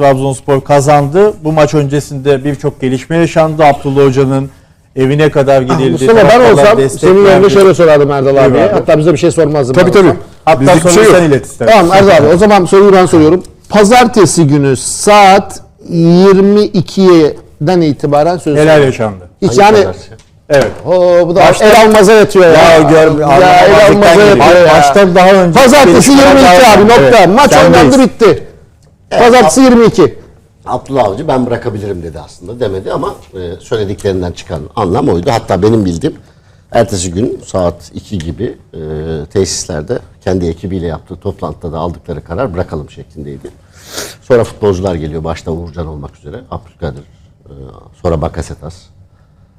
Trabzonspor kazandı. Bu maç öncesinde birçok gelişme yaşandı. Abdullah Hoca'nın evine kadar gidildi. Mustafa ben olsam senin yerine şöyle sorardım Erdal abiye. abi. Hatta bize bir şey sormazdım. Tabii tabii. olsam. Hatta Bizlik soruyu şey yok. sen ilet istersen. Tamam Erdal abi o zaman soruyu ben soruyorum. Pazartesi günü saat 22'den itibaren söz Neler yaşandı? Hiç yani Evet. o bu da Başta- el almaza yatıyor ya. Ya gör ya el almaza yatıyor ya. Maçtan daha önce Pazartesi 22 abi nokta. Maç oynandı bitti. Pazartesi 22. Abdullah Avcı ben bırakabilirim dedi aslında demedi ama e, söylediklerinden çıkan anlam oydu. Hatta benim bildiğim ertesi gün saat 2 gibi e, tesislerde kendi ekibiyle yaptığı toplantıda da aldıkları karar bırakalım şeklindeydi. Sonra futbolcular geliyor başta Uğurcan olmak üzere Abdülkadir e, sonra Bakasetas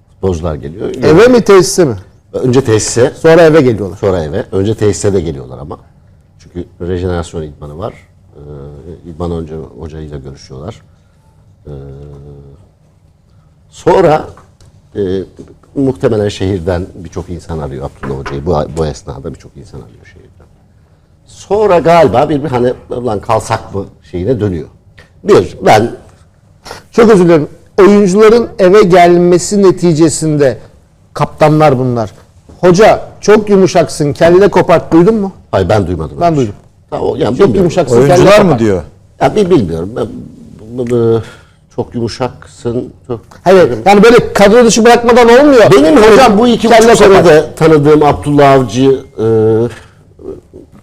futbolcular geliyor. Eve mi tesise mi? Önce tesise Sonra eve geliyorlar. sonra eve. Önce tesise de geliyorlar ama. Çünkü rejenerasyon idmanı var. Ee, idman önce hocayla görüşüyorlar. Ee, sonra e, muhtemelen şehirden birçok insan arıyor Abdullah Hoca'yı. Bu, bu esnada birçok insan arıyor şehirden. Sonra galiba bir, bir hani lan kalsak mı şeyine dönüyor. Bir, ben Çok özür dilerim. Oyuncuların eve gelmesi neticesinde kaptanlar bunlar. Hoca çok yumuşaksın kendine kopart duydun mu? Hayır ben duymadım. Ben bir duydum. Ha, o, yani Çok kendine Oyuncular mı diyor? Ya bir bilmiyorum. Ben, bu- bu- çok yumuşaksın. Çok... Hayır yani böyle kadro dışı bırakmadan olmuyor. Benim hocam bu iki buçuk senede tanıdığım Abdullah Avcı e,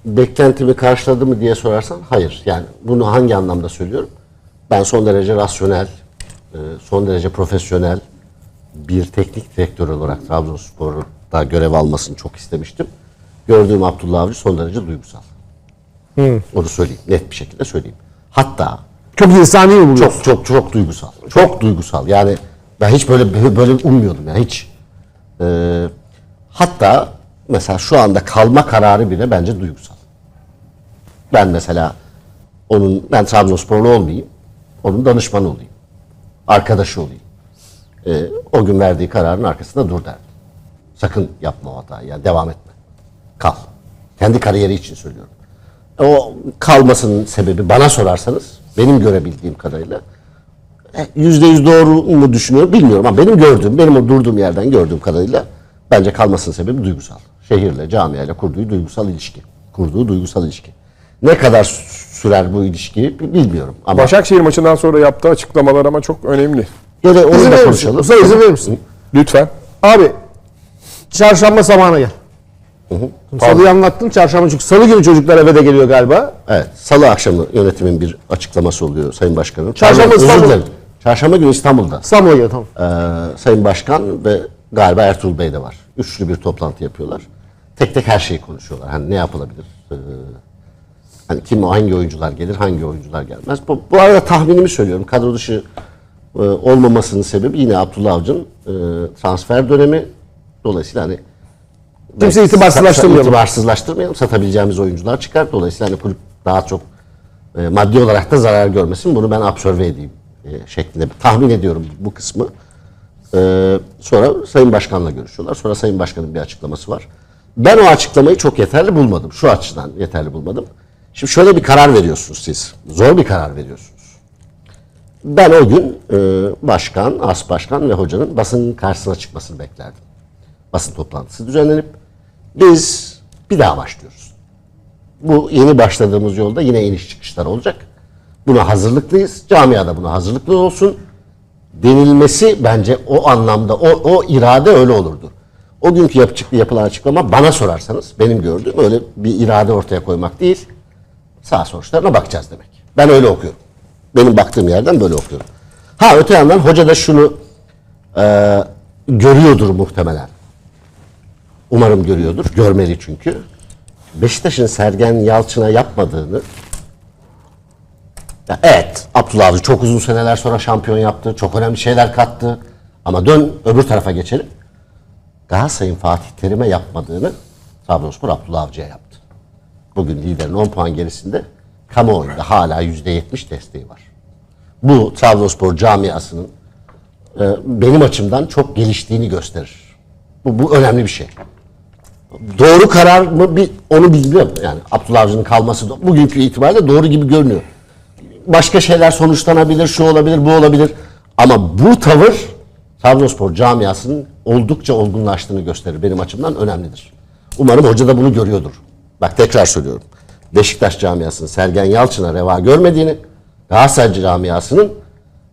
beklentimi karşıladı mı diye sorarsan hayır. Yani bunu hangi anlamda söylüyorum? Ben son derece rasyonel, e, son derece profesyonel bir teknik direktör olarak Trabzonspor'da görev almasını çok istemiştim. Gördüğüm Abdullah Avcı son derece duygusal. Onu söyleyeyim. Net bir şekilde söyleyeyim. Hatta Çok insani mi buluyorsun? çok çok çok duygusal. Çok duygusal. Yani ben hiç böyle böyle ummuyordum yani hiç. Ee, hatta mesela şu anda kalma kararı bile bence duygusal. Ben mesela onun ben Trabzonsporlu olmayayım. Onun danışmanı olayım. Arkadaşı olayım. Ee, o gün verdiği kararın arkasında dur derdim. Sakın yapma o hatayı. Yani devam etme. Kal. Kendi kariyeri için söylüyorum. O kalmasının sebebi bana sorarsanız benim görebildiğim kadarıyla e, yüzde yüz doğru mu düşünüyorum bilmiyorum ama benim gördüğüm, benim o durduğum yerden gördüğüm kadarıyla bence kalmasının sebebi duygusal. Şehirle, camiayla kurduğu duygusal ilişki. Kurduğu duygusal ilişki. Ne kadar sü- sürer bu ilişki bilmiyorum ama Başakşehir maçından sonra yaptığı açıklamalar ama çok önemli. gene onu İzin da konuşalım. Usta izin verir misin? Lütfen. Abi çarşamba sabahına gel. Salıyı anlattın çarşamba çünkü salı günü çocuklar eve de geliyor galiba. Evet, salı akşamı yönetimin bir açıklaması oluyor Sayın Başkanım. Çarşamba Pardon, özür İstanbul. dilerim. Çarşamba günü İstanbul'da. İstanbul'a gel tamam. Ee, Sayın Başkan ve galiba Ertuğrul Bey de var. Üçlü bir toplantı yapıyorlar. Tek tek her şeyi konuşuyorlar. Hani ne yapılabilir? Ee, hani kim hangi oyuncular gelir, hangi oyuncular gelmez. Bu, bu arada tahminimi söylüyorum. Kadro dışı e, olmamasının sebebi yine Abdullah Avcı'nın e, transfer dönemi. Dolayısıyla hani Kimse itibarsızlaştırmayalım. itibarsızlaştırmayalım. Satabileceğimiz oyuncular çıkar. Dolayısıyla hani kulüp daha çok e, maddi olarak da zarar görmesin. Bunu ben absorbe edeyim e, şeklinde tahmin ediyorum bu kısmı. Ee, sonra Sayın Başkan'la görüşüyorlar. Sonra Sayın Başkan'ın bir açıklaması var. Ben o açıklamayı çok yeterli bulmadım. Şu açıdan yeterli bulmadım. Şimdi şöyle bir karar veriyorsunuz siz. Zor bir karar veriyorsunuz. Ben o gün e, başkan, as başkan ve hocanın basının karşısına çıkmasını beklerdim. Basın toplantısı düzenlenip biz bir daha başlıyoruz. Bu yeni başladığımız yolda yine iniş çıkışlar olacak. Buna hazırlıklıyız. Camiada buna hazırlıklı olsun denilmesi bence o anlamda o, o irade öyle olurdu. O günkü yapı, yapılan açıklama bana sorarsanız benim gördüğüm öyle bir irade ortaya koymak değil. Sağ sonuçlarına bakacağız demek. Ben öyle okuyorum. Benim baktığım yerden böyle okuyorum. Ha öte yandan hoca da şunu e, görüyordur muhtemelen. Umarım görüyordur. Görmeli çünkü. Beşiktaş'ın Sergen Yalçın'a yapmadığını ya evet Abdullah Avcı çok uzun seneler sonra şampiyon yaptı. Çok önemli şeyler kattı. Ama dön öbür tarafa geçelim. Galatasaray'ın Fatih Terim'e yapmadığını Trabzonspor Abdullah Avcı'ya yaptı. Bugün liderin 10 puan gerisinde kamuoyunda hala %70 desteği var. Bu Trabzonspor camiasının e, benim açımdan çok geliştiğini gösterir. Bu, bu önemli bir şey. Doğru karar mı bir onu bilmiyorum. Yani Abdullah Avcı'nın kalması da bugünkü itibariyle doğru gibi görünüyor. başka şeyler sonuçlanabilir, şu olabilir, bu olabilir. Ama bu tavır Trabzonspor camiasının oldukça olgunlaştığını gösterir. Benim açımdan önemlidir. Umarım hoca da bunu görüyordur. Bak tekrar söylüyorum. Beşiktaş camiasının Sergen Yalçın'a reva görmediğini, Galatasaray camiasının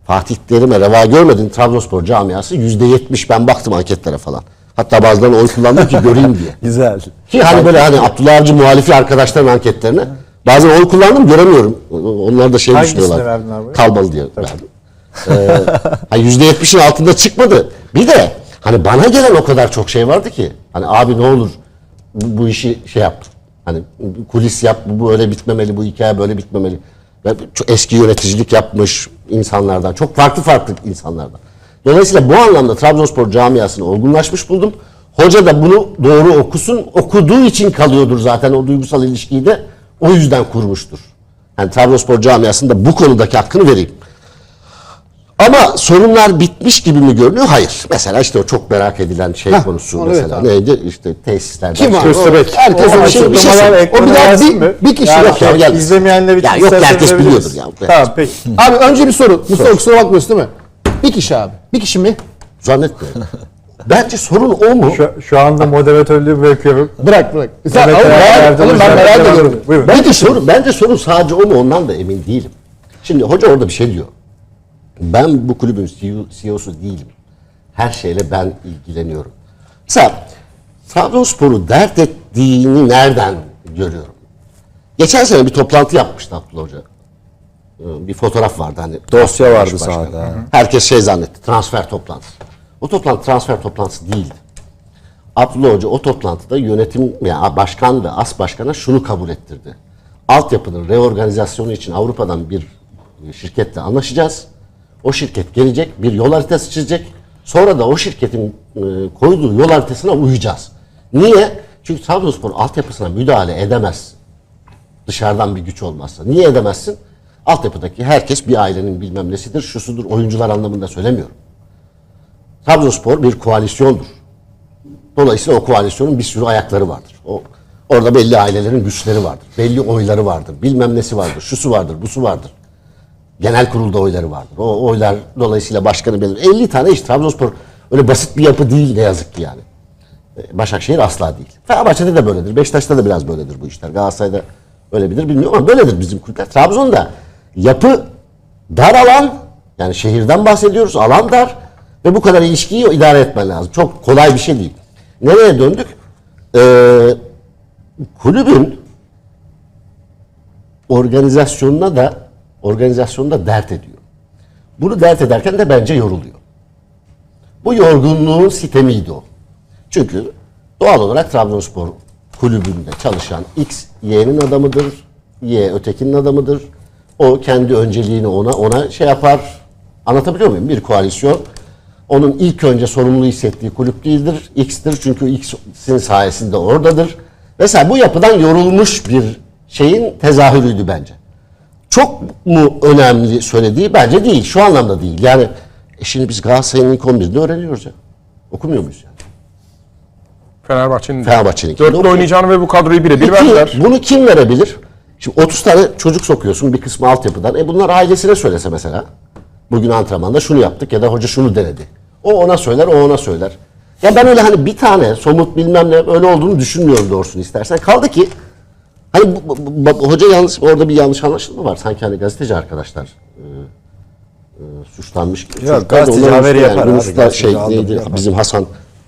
Fatih Terim'e reva görmediğini Trabzonspor camiası yüzde yetmiş ben baktım anketlere falan. Hatta bazılarına oy kullandım ki göreyim diye. Güzel. Ki hani böyle hani Abdullah Avcı muhalifi arkadaşların anketlerine bazen oy kullandım göremiyorum. Onlar da şey Hangisine düşünüyorlar. verdin abi? Kalmalı diye verdim. Ee, hani %70'in altında çıkmadı. Bir de hani bana gelen o kadar çok şey vardı ki. Hani abi ne olur bu, bu işi şey yap. Hani kulis yap. Bu böyle bitmemeli. Bu hikaye böyle bitmemeli. Çok eski yöneticilik yapmış insanlardan. Çok farklı farklı insanlardan. Dolayısıyla bu anlamda Trabzonspor camiasını olgunlaşmış buldum. Hoca da bunu doğru okusun. Okuduğu için kalıyordur zaten o duygusal ilişkiyi de o yüzden kurmuştur. Yani Trabzonspor camiasında bu konudaki hakkını vereyim. Ama sorunlar bitmiş gibi mi görünüyor? Hayır. Mesela işte o çok merak edilen şey Heh, konusu onu mesela evet neydi? İşte tesislerden. Kim abi? Köstebek. Herkes O o, şey, bir şey. O bir daha bir, bir kişi Yani yok. ya, gel. İzlemeyenler için Ya yok, herkes biliyordur ya. Tamam peki. Abi önce bir soru. Mustafa kusura bakmıyorsun değil mi? Bir kişi abi. Bir kişi mi? Zannetmiyorum. Bence sorun o mu? Şu, şu anda moderatörlüğü bırakıyorum. Bırak bırak. Sen, oğlum, merak- oğlum, ben merak ediyorum. Buyurun. Bence sorun, bence sorun sadece o mu ondan da emin değilim. Şimdi hoca orada bir şey diyor. Ben bu kulübün CEO CEO'su değilim. Her şeyle ben ilgileniyorum. Mesela Trabzonspor'u dert ettiğini nereden görüyorum? Geçen sene bir toplantı yapmıştı Abdullah Hoca. Ee, Bir fotoğraf vardı hani. Dosya vardı sahada, ha. Herkes şey zannetti. Transfer toplantısı. O toplantı transfer toplantısı değildi. Abdullah Hoca o toplantıda yönetim yani başkan ve as başkana şunu kabul ettirdi. Altyapının reorganizasyonu için Avrupa'dan bir şirketle anlaşacağız. O şirket gelecek, bir yol haritası çizecek. Sonra da o şirketin e, koyduğu yol haritasına uyacağız. Niye? Çünkü Trabzonspor altyapısına müdahale edemez. Dışarıdan bir güç olmazsa. Niye edemezsin? Altyapıdaki herkes bir ailenin bilmem nesidir, şusudur, oyuncular anlamında söylemiyorum. Trabzonspor bir koalisyondur. Dolayısıyla o koalisyonun bir sürü ayakları vardır. O orada belli ailelerin güçleri vardır. Belli oyları vardır. Bilmem nesi vardır. Şusu vardır, busu vardır. Genel kurulda oyları vardır. O oylar dolayısıyla başkanı belir. 50 tane iş. Trabzonspor öyle basit bir yapı değil ne yazık ki yani. Ee, Başakşehir asla değil. Fenerbahçe'de de böyledir. Beşiktaş'ta da biraz böyledir bu işler. Galatasaray'da öyle midir bilmiyorum ama böyledir bizim kulüpler. Trabzon'da yapı dar alan yani şehirden bahsediyoruz. Alan dar ve bu kadar ilişkiyi idare etmen lazım. Çok kolay bir şey değil. Nereye döndük? Ee, kulübün organizasyonuna da organizasyonda dert ediyor. Bunu dert ederken de bence yoruluyor. Bu yorgunluğun sitemiydi o. Çünkü doğal olarak Trabzonspor kulübünde çalışan X, Y'nin adamıdır. Y ötekinin adamıdır. O kendi önceliğini ona ona şey yapar. Anlatabiliyor muyum? Bir koalisyon onun ilk önce sorumlu hissettiği kulüp değildir. X'tir çünkü X'in sayesinde oradadır. Mesela bu yapıdan yorulmuş bir şeyin tezahürüydü bence. Çok mu önemli söylediği bence değil. Şu anlamda değil. Yani e şimdi biz Galatasaray'ın ilk 11'ini öğreniyoruz ya. Okumuyor muyuz yani? Fenerbahçe'nin Fenerbahçe'nin. dörtlü oynayacağını ve bu kadroyu birebir verdiler. bunu kim verebilir? Şimdi 30 tane çocuk sokuyorsun bir kısmı altyapıdan. E bunlar ailesine söylese mesela. Bugün antrenmanda şunu yaptık ya da hoca şunu denedi. O ona söyler, o ona söyler. Ya ben öyle hani bir tane somut bilmem ne öyle olduğunu düşünmüyorum doğrusunu istersen. Kaldı ki hani bu, bu- bu- hoca yanlış orada bir yanlış anlaşılma var. Sanki hani gazeteci arkadaşlar e, e, suçlanmış gibi. Yok, gazeteci haberi üstüne yapar abi, şey neydi bizim Hasan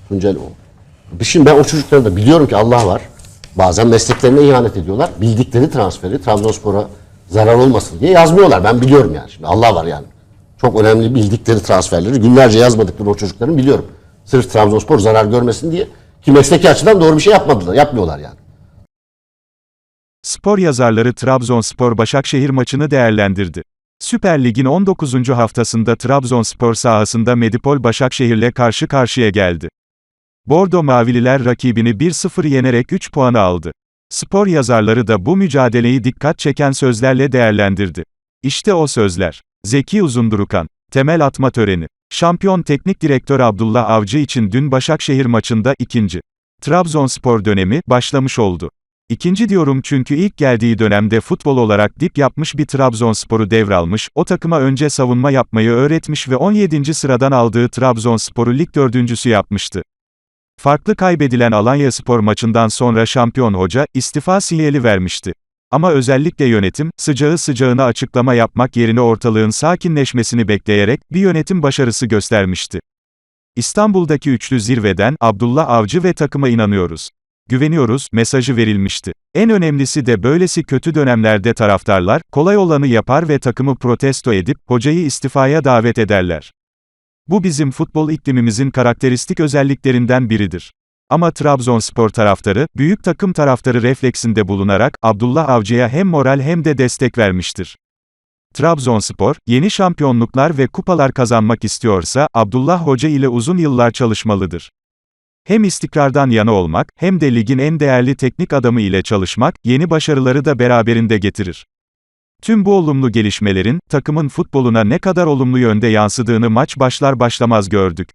Tuncel o. Şimdi ben o çocukları da biliyorum ki Allah var. Bazen mesleklerine ihanet ediyorlar. Bildikleri transferi Trabzonspor'a zarar olmasın diye yazmıyorlar. Ben biliyorum yani. Şimdi Allah var yani. Çok önemli bildikleri transferleri günlerce yazmadıkları o çocukların biliyorum. Sırf Trabzonspor zarar görmesin diye. Ki mesleki açıdan doğru bir şey yapmadılar. Yapmıyorlar yani. Spor yazarları Trabzonspor Başakşehir maçını değerlendirdi. Süper Lig'in 19. haftasında Trabzonspor sahasında Medipol Başakşehir'le karşı karşıya geldi. Bordo Mavililer rakibini 1-0 yenerek 3 puanı aldı. Spor yazarları da bu mücadeleyi dikkat çeken sözlerle değerlendirdi. İşte o sözler. Zeki Uzundurukan, temel atma töreni. Şampiyon teknik direktör Abdullah Avcı için dün Başakşehir maçında ikinci. Trabzonspor dönemi başlamış oldu. İkinci diyorum çünkü ilk geldiği dönemde futbol olarak dip yapmış bir Trabzonspor'u devralmış, o takıma önce savunma yapmayı öğretmiş ve 17. sıradan aldığı Trabzonspor'u lig dördüncüsü yapmıştı. Farklı kaybedilen Alanya Spor maçından sonra şampiyon hoca, istifa sinyali vermişti. Ama özellikle yönetim, sıcağı sıcağına açıklama yapmak yerine ortalığın sakinleşmesini bekleyerek, bir yönetim başarısı göstermişti. İstanbul'daki üçlü zirveden, Abdullah Avcı ve takıma inanıyoruz. Güveniyoruz, mesajı verilmişti. En önemlisi de böylesi kötü dönemlerde taraftarlar, kolay olanı yapar ve takımı protesto edip, hocayı istifaya davet ederler. Bu bizim futbol iklimimizin karakteristik özelliklerinden biridir. Ama Trabzonspor taraftarı, büyük takım taraftarı refleksinde bulunarak, Abdullah Avcı'ya hem moral hem de destek vermiştir. Trabzonspor, yeni şampiyonluklar ve kupalar kazanmak istiyorsa, Abdullah Hoca ile uzun yıllar çalışmalıdır. Hem istikrardan yana olmak, hem de ligin en değerli teknik adamı ile çalışmak, yeni başarıları da beraberinde getirir. Tüm bu olumlu gelişmelerin, takımın futboluna ne kadar olumlu yönde yansıdığını maç başlar başlamaz gördük.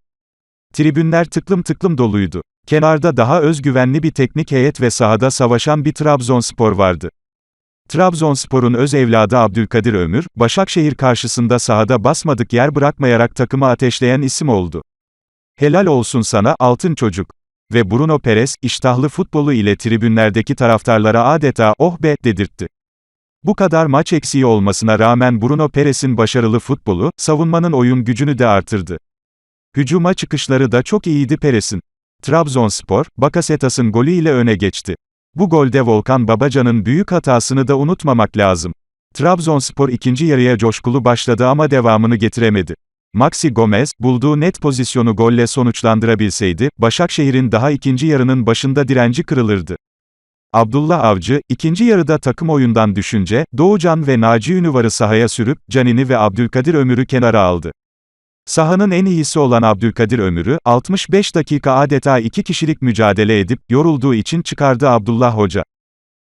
Tribünler tıklım tıklım doluydu. Kenarda daha özgüvenli bir teknik heyet ve sahada savaşan bir Trabzonspor vardı. Trabzonspor'un öz evladı Abdülkadir Ömür, Başakşehir karşısında sahada basmadık yer bırakmayarak takımı ateşleyen isim oldu. Helal olsun sana, altın çocuk. Ve Bruno Perez, iştahlı futbolu ile tribünlerdeki taraftarlara adeta, oh be, dedirtti. Bu kadar maç eksiği olmasına rağmen Bruno Perez'in başarılı futbolu, savunmanın oyun gücünü de artırdı. Hücuma çıkışları da çok iyiydi Perez'in. Trabzonspor, Bakasetas'ın golü ile öne geçti. Bu golde Volkan Babacan'ın büyük hatasını da unutmamak lazım. Trabzonspor ikinci yarıya coşkulu başladı ama devamını getiremedi. Maxi Gomez, bulduğu net pozisyonu golle sonuçlandırabilseydi, Başakşehir'in daha ikinci yarının başında direnci kırılırdı. Abdullah Avcı, ikinci yarıda takım oyundan düşünce, Doğucan ve Naci Ünüvar'ı sahaya sürüp, Canini ve Abdülkadir Ömür'ü kenara aldı. Sahanın en iyisi olan Abdülkadir Ömür'ü, 65 dakika adeta iki kişilik mücadele edip, yorulduğu için çıkardı Abdullah Hoca.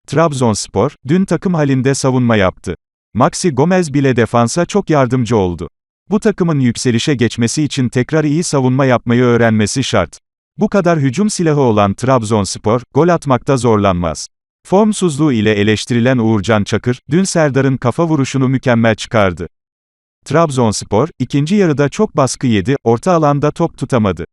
Trabzonspor, dün takım halinde savunma yaptı. Maxi Gomez bile defansa çok yardımcı oldu. Bu takımın yükselişe geçmesi için tekrar iyi savunma yapmayı öğrenmesi şart. Bu kadar hücum silahı olan Trabzonspor, gol atmakta zorlanmaz. Formsuzluğu ile eleştirilen Uğurcan Çakır, dün Serdar'ın kafa vuruşunu mükemmel çıkardı. Trabzonspor, ikinci yarıda çok baskı yedi, orta alanda top tutamadı.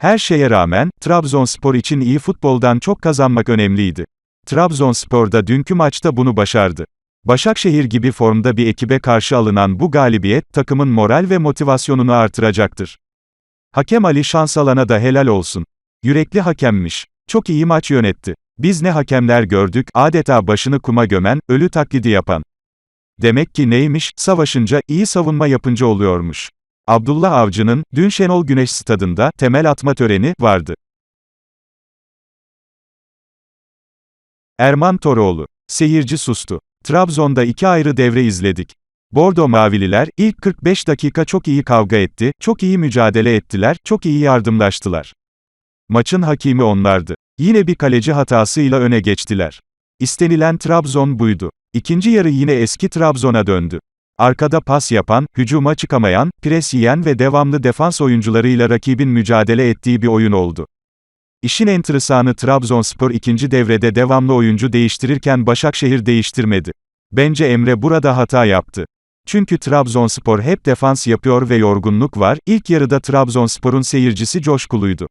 Her şeye rağmen, Trabzonspor için iyi futboldan çok kazanmak önemliydi. Trabzonspor da dünkü maçta bunu başardı. Başakşehir gibi formda bir ekibe karşı alınan bu galibiyet, takımın moral ve motivasyonunu artıracaktır. Hakem Ali Şansalan'a da helal olsun. Yürekli hakemmiş. Çok iyi maç yönetti. Biz ne hakemler gördük, adeta başını kuma gömen, ölü taklidi yapan. Demek ki neymiş, savaşınca, iyi savunma yapınca oluyormuş. Abdullah Avcı'nın, dün Şenol Güneş stadında, temel atma töreni, vardı. Erman Toroğlu. Seyirci sustu. Trabzon'da iki ayrı devre izledik. Bordo Mavililer, ilk 45 dakika çok iyi kavga etti, çok iyi mücadele ettiler, çok iyi yardımlaştılar. Maçın hakimi onlardı. Yine bir kaleci hatasıyla öne geçtiler. İstenilen Trabzon buydu. İkinci yarı yine eski Trabzon'a döndü. Arkada pas yapan, hücuma çıkamayan, pres yiyen ve devamlı defans oyuncularıyla rakibin mücadele ettiği bir oyun oldu. İşin enteresanı Trabzonspor ikinci devrede devamlı oyuncu değiştirirken Başakşehir değiştirmedi. Bence Emre burada hata yaptı. Çünkü Trabzonspor hep defans yapıyor ve yorgunluk var, ilk yarıda Trabzonspor'un seyircisi coşkuluydu.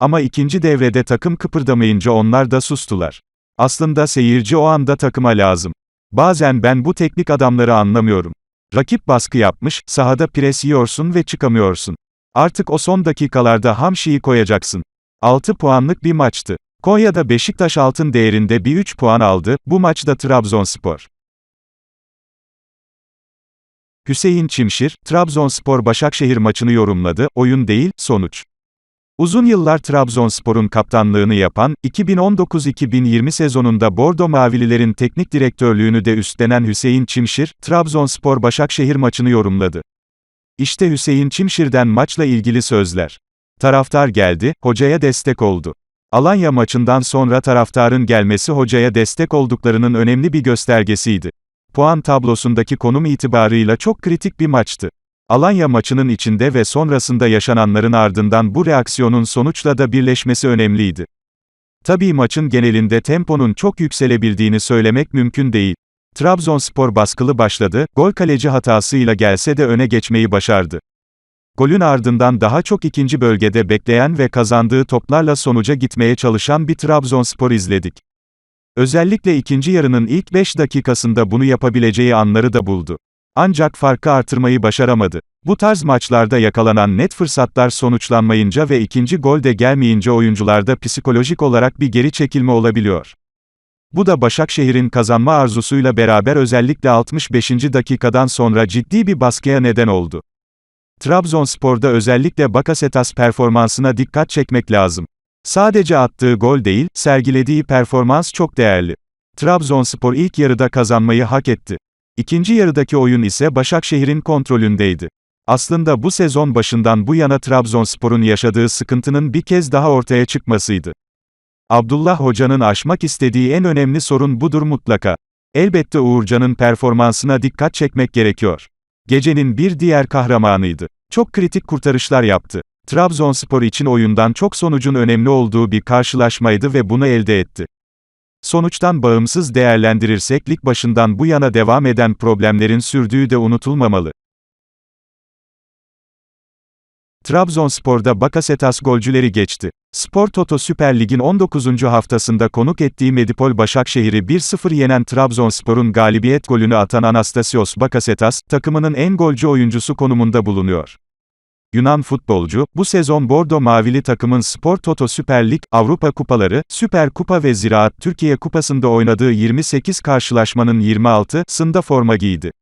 Ama ikinci devrede takım kıpırdamayınca onlar da sustular. Aslında seyirci o anda takıma lazım. Bazen ben bu teknik adamları anlamıyorum. Rakip baskı yapmış, sahada pres yiyorsun ve çıkamıyorsun. Artık o son dakikalarda hamşiyi koyacaksın. 6 puanlık bir maçtı. Konya'da Beşiktaş altın değerinde bir 3 puan aldı, bu maçta Trabzonspor. Hüseyin Çimşir, Trabzonspor Başakşehir maçını yorumladı, oyun değil, sonuç. Uzun yıllar Trabzonspor'un kaptanlığını yapan, 2019-2020 sezonunda Bordo Mavililerin teknik direktörlüğünü de üstlenen Hüseyin Çimşir, Trabzonspor Başakşehir maçını yorumladı. İşte Hüseyin Çimşir'den maçla ilgili sözler. Taraftar geldi, hocaya destek oldu. Alanya maçından sonra taraftarın gelmesi hocaya destek olduklarının önemli bir göstergesiydi. Puan tablosundaki konum itibarıyla çok kritik bir maçtı. Alanya maçının içinde ve sonrasında yaşananların ardından bu reaksiyonun sonuçla da birleşmesi önemliydi. Tabii maçın genelinde temponun çok yükselebildiğini söylemek mümkün değil. Trabzonspor baskılı başladı, gol kaleci hatasıyla gelse de öne geçmeyi başardı. Golün ardından daha çok ikinci bölgede bekleyen ve kazandığı toplarla sonuca gitmeye çalışan bir Trabzonspor izledik. Özellikle ikinci yarının ilk 5 dakikasında bunu yapabileceği anları da buldu. Ancak farkı artırmayı başaramadı. Bu tarz maçlarda yakalanan net fırsatlar sonuçlanmayınca ve ikinci gol de gelmeyince oyuncularda psikolojik olarak bir geri çekilme olabiliyor. Bu da Başakşehir'in kazanma arzusuyla beraber özellikle 65. dakikadan sonra ciddi bir baskıya neden oldu. Trabzonspor'da özellikle Bakasetas performansına dikkat çekmek lazım. Sadece attığı gol değil, sergilediği performans çok değerli. Trabzonspor ilk yarıda kazanmayı hak etti. İkinci yarıdaki oyun ise Başakşehir'in kontrolündeydi. Aslında bu sezon başından bu yana Trabzonspor'un yaşadığı sıkıntının bir kez daha ortaya çıkmasıydı. Abdullah Hoca'nın aşmak istediği en önemli sorun budur mutlaka. Elbette Uğurcan'ın performansına dikkat çekmek gerekiyor. Gecenin bir diğer kahramanıydı. Çok kritik kurtarışlar yaptı. Trabzonspor için oyundan çok sonucun önemli olduğu bir karşılaşmaydı ve bunu elde etti. Sonuçtan bağımsız değerlendirirsek lig başından bu yana devam eden problemlerin sürdüğü de unutulmamalı. Trabzonspor'da Bakasetas golcüleri geçti. Spor Toto Süper Lig'in 19. haftasında konuk ettiği Medipol Başakşehir'i 1-0 yenen Trabzonspor'un galibiyet golünü atan Anastasios Bakasetas, takımının en golcü oyuncusu konumunda bulunuyor. Yunan futbolcu, bu sezon Bordo Mavili takımın Spor Toto Süper Lig, Avrupa Kupaları, Süper Kupa ve Ziraat Türkiye Kupası'nda oynadığı 28 karşılaşmanın 26'sında forma giydi.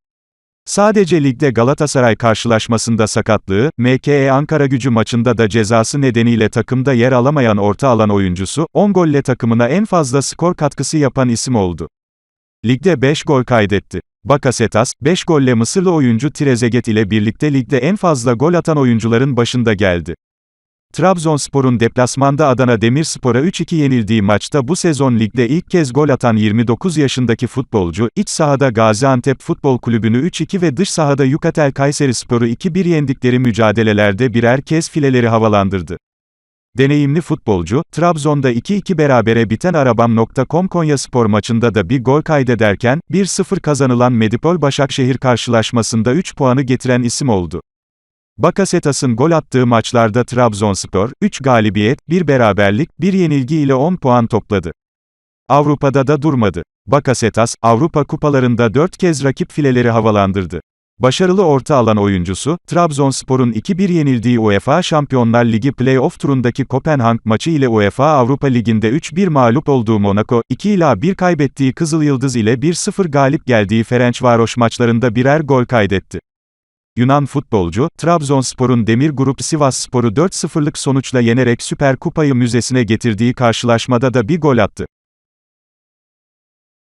Sadece ligde Galatasaray karşılaşmasında sakatlığı, MKE Ankara gücü maçında da cezası nedeniyle takımda yer alamayan orta alan oyuncusu, 10 golle takımına en fazla skor katkısı yapan isim oldu. Ligde 5 gol kaydetti. Bakasetas, 5 golle Mısırlı oyuncu Trezeguet ile birlikte ligde en fazla gol atan oyuncuların başında geldi. Trabzonspor'un deplasmanda Adana Demirspor'a 3-2 yenildiği maçta bu sezon ligde ilk kez gol atan 29 yaşındaki futbolcu, iç sahada Gaziantep Futbol Kulübü'nü 3-2 ve dış sahada Yukatel Kayserispor'u 2-1 yendikleri mücadelelerde birer kez fileleri havalandırdı. Deneyimli futbolcu, Trabzon'da 2-2 berabere biten Arabam.com Konyaspor maçında da bir gol kaydederken, 1-0 kazanılan Medipol Başakşehir karşılaşmasında 3 puanı getiren isim oldu. Bakasetas'ın gol attığı maçlarda Trabzonspor, 3 galibiyet, 1 beraberlik, 1 yenilgi ile 10 puan topladı. Avrupa'da da durmadı. Bakasetas, Avrupa kupalarında 4 kez rakip fileleri havalandırdı. Başarılı orta alan oyuncusu, Trabzonspor'un 2-1 yenildiği UEFA Şampiyonlar Ligi play-off turundaki Kopenhag maçı ile UEFA Avrupa Ligi'nde 3-1 mağlup olduğu Monaco, 2-1 kaybettiği Kızıl Yıldız ile 1-0 galip geldiği Ferencvaros maçlarında birer gol kaydetti. Yunan futbolcu, Trabzonspor'un Demir Grup Sivasspor'u 4-0'lık sonuçla yenerek Süper Kupayı müzesine getirdiği karşılaşmada da bir gol attı.